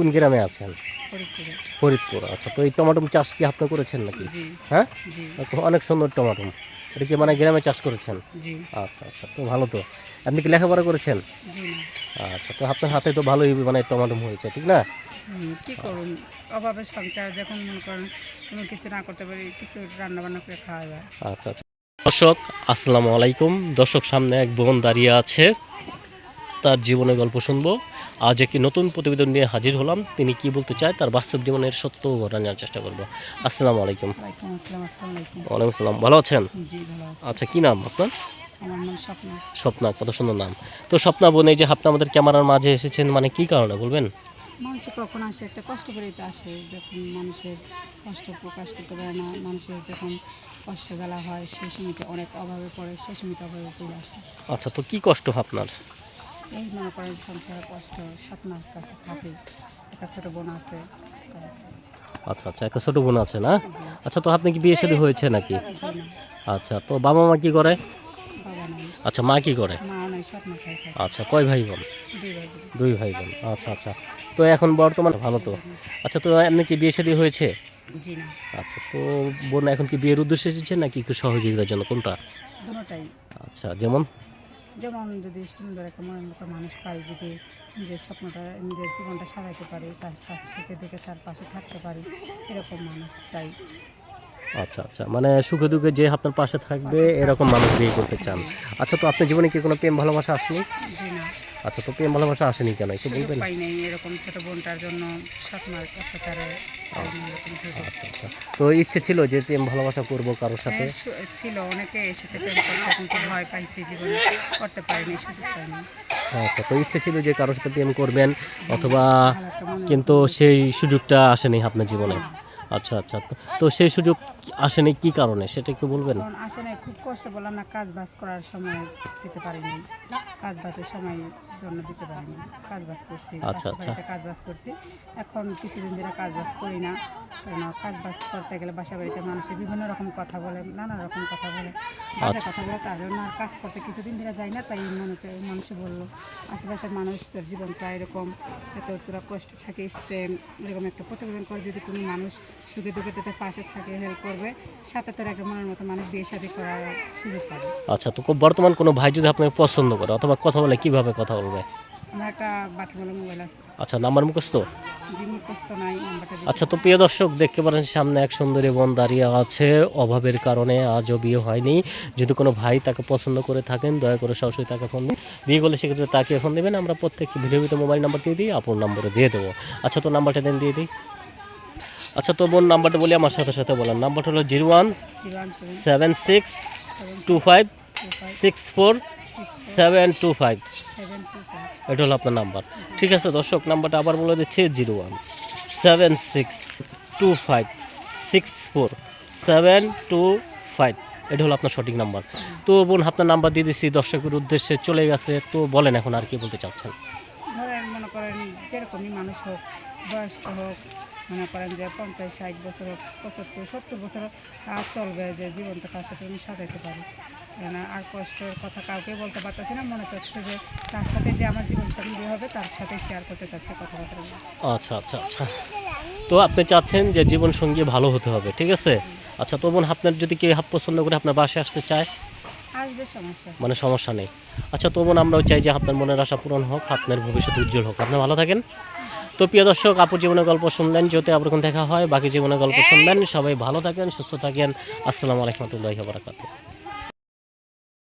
কোন গ্রামে আছেন? ফরিদপুর। আচ্ছা। তো এই টমাটো চাষ কি আপনি করেছেন নাকি? হ্যাঁ? অনেক সুন্দর টমাটো এটা কি মানে গ্রামে চাষ করেছেন? আচ্ছা আচ্ছা। তো ভালো তো। আপনি কি লেখাপড়া করেছেন? আচ্ছা তো আপনার হাতে তো ভালোই মানে টমাটো হয়েছে ঠিক না? কি করুন? অভাবে সংসার যখন মনে করেন কোনো কিছু না করতে পারি কিছু রান্না বান্না করে খাওয়া যায়। আচ্ছা আচ্ছা। দর্শক আসসালামু আলাইকুম। দর্শক সামনে এক বোন দাঁড়িয়ে আছে। তার জীবনের গল্প শুনব। আজ একটি নতুন প্রতিবেদন নিয়ে হাজির হলাম। তিনি কি বলতে চায় তার বাস্তব জীবনের সত্য ঘটনা জানার চেষ্টা করব। আসসালামু আলাইকুম। ওয়ালাইকুম আসসালাম ভালো আছেন? আচ্ছা কি নাম আপনার? স্বপ্ন। কত সুন্দর নাম। তো স্বপ্না বোন এই যে আপনি আমাদের ক্যামেরার মাঝে এসেছেন মানে কি কারণে বলবেন? মানুষে কখন আসে একটা কষ্ট করে তো আসে যখন মানুষের কষ্ট প্রকাশ করতে পারে না মানুষের যখন কষ্ট বেলা হয় সেই সময়তে অনেক অভাবে পড়ে সেই সময়তে অভাবে পড়ে আসে। আচ্ছা তো কি কষ্ট আপনার? এই মনে করেন সংসারের কষ্ট স্বপ্নার কাছে থাকে একটা ছোটো বোন আছে আচ্ছা আচ্ছা একটা ছোট বোন আছে না? আচ্ছা তো আপনি কি বিয়ে শাদী হয়েছে নাকি? আচ্ছা তো বাবা মা কি করে? আচ্ছা মা কি করে? আচ্ছা কয় ভাই বোন? দুই ভাই বোন। আচ্ছা আচ্ছা তো এখন বর্তমান ভালো তো? আচ্ছা তো আপনি কি বিয়ে শাদী হয়েছে? আচ্ছা তো বোন এখন কি বিয়ের উদ্দেশ্যে এসেছে নাকি সহযোগিতার জন্য কোনটা? আচ্ছা যেমন? যেমন যদি সুন্দর একটা মনের মতো মানুষ পাই যদি নিজের স্বপ্নটা নিজের জীবনটা সাজাইতে পারে তার পাশে থেকে দেখে তার পাশে থাকতে পারে এরকম মানুষ চাই। আচ্ছা আচ্ছা। মানে সুখে দুঃখে যে আপনার পাশে থাকবে এরকম মানুষ বিয়ে করতে চান। আচ্ছা তো আপনার জীবনে কি কোনো প্রেম ভালোবাসা আসেনি? জি না। আচ্ছা তো প্রেম ভালোবাসা আসেনি কেন? একটু বলবেন পাই নাই এরকম ছোট বোনটার জন্য স্বপ্নার অত্যাচারে পাইনি এরকম সুযোগ। আচ্ছা আচ্ছা। তো ইচ্ছে ছিল যে প্রেম ভালোবাসা করব কারোর সাথে? হ্যাঁ, ছিল অনেকে এসেছে প্রেম করতে কিন্তু ভয় পাইছি জীবনে করতে পারিনি সুযোগ পাইনি। আচ্ছা তো ইচ্ছে ছিল যে কারোর সাথে প্রেম করবেন অথবা একটা মনে কিন্তু সেই সুযোগটা আসেনি আপনার জীবনে? আচ্ছা আচ্ছা তো- সেই সুযোগ আসেনি কি কারণে সেটা একটু বলবেন? কারণ আসে নাই খুব কষ্ট বললাম না কাজ বাজ করার সময় দিতে পারিনি। কাজ বাজের সময় জন্য দিতে পারিনি কাজ বাজ করছি আচ্ছা, আচ্ছা। কাজ বাজ করছি। এখন কিছুদিন ধরে কাজ বাজ করি না কারণ কাজ বাজ করতে গেলে বাসা বাড়িতে মানুষের বিভিন্ন রকম কথা বলে নানা রকম কথা বলে। বাজে আচ্ছা। কথা বলে তার জন্য আর কাজ করতে কিছুদিন ধরে যাই না তাই মনে হচ্ছে মানুষে বলল আশেপাশের মানুষ তোর জীবনটা এরকম এত তোরা কষ্ট থাকিস এরকম একটা প্রতিবেদন করে যদি কোনো মানুষ সুখে দুঃখে তোদের পাশে থাকে হেল্প করবে সাথে তোর একটা মনের মতো মানুষ বিয়ে শাদী করার সুযোগ পাবে। আচ্ছা তো বর্তমান কোনো ভাই যদি আপনাকে পছন্দ করে অথবা কথা বলে কীভাবে কথা বলবে? মোবাইল আচ্ছা নাম্বার মুখস্থ? আচ্ছা তো প্রিয় দর্শক দেখতে পারেন সামনে এক সুন্দরী বোন দাঁড়িয়ে আছে। অভাবের কারণে আজও বিয়ে হয়নি। যদি কোনো ভাই তাকে পছন্দ করে থাকেন দয়া করে সরাসরি তাকে ফোন দিন। বিয়ে করলে সেক্ষেত্রে তাকে ফোন দেবেন। আমরা প্রত্যেককে ভিডিও ভিতরে মোবাইল নাম্বার দিয়ে দিই আপুর নম্বরে দিয়ে দেবো। আচ্ছা তো নাম্বারটা দেন দিয়ে দিই। আচ্ছা তো বোন নাম্বারটা বলি আমার সাথে সাথে বলেন নাম্বারটা হলো zero one seven six two five six four seven two five. এটা হলো আপনার নাম্বার। ঠিক আছে, দর্শক, নাম্বারটা আবার বলে দিচ্ছে, zero one seven six two five six four seven two five. এটা হলো আপনার সঠিক নাম্বার। তো বোন, আপনার নাম্বার দিয়ে দিচ্ছি দর্শকের উদ্দেশ্যে চলে গেছে। তো বলেন এখন আর কি বলতে চাচ্ছেন। ধরেন মনে করেন যেরকমই মানুষ হোক, বয়স্ক হোক, মনে করেন যে পঞ্চাশ, ষাট বছর হোক, পঁচাত্তর, সত্তর বছর হোক চলবে যে জীবনটা তার সাথে আমি সাজাইতে পারি। কেন আর কষ্টের কথা কাউকে বলতে পারতেছি না মনে চাচ্ছে যে তার সাথে যে আমার জীবন সঙ্গী হবে তার সাথে শেয়ার করতে চাচ্ছে কথাবার্তা আচ্ছা আচ্ছা আচ্ছা। তো আপনি চাচ্ছেন যে জীবন সঙ্গী ভালো হতে হবে ঠিক আছে? আচ্ছা তো বোন আপনার যদি কেউ হাত পছন্দ করে আপনার বাসায় আসতে চায়? আসবে সমস্যা। মানে সমস্যা নেই। আচ্ছা তো বোন আমরাও চাই যে আপনার মনের আশা পূরণ হোক আপনার ভবিষ্যৎ উজ্জ্বল হোক। আপনি ভালো থাকেন। তো প্রিয় দর্শক আপুর জীবনের গল্প শুনলেন যদি আবার কোনো দেখা হয় বাকি জীবনের গল্প শুনলেন সবাই ভালো থাকেন সুস্থ থাকেন। আসসালামু আলাইকুম রহমতুল্লাহি বারাকাতুহ।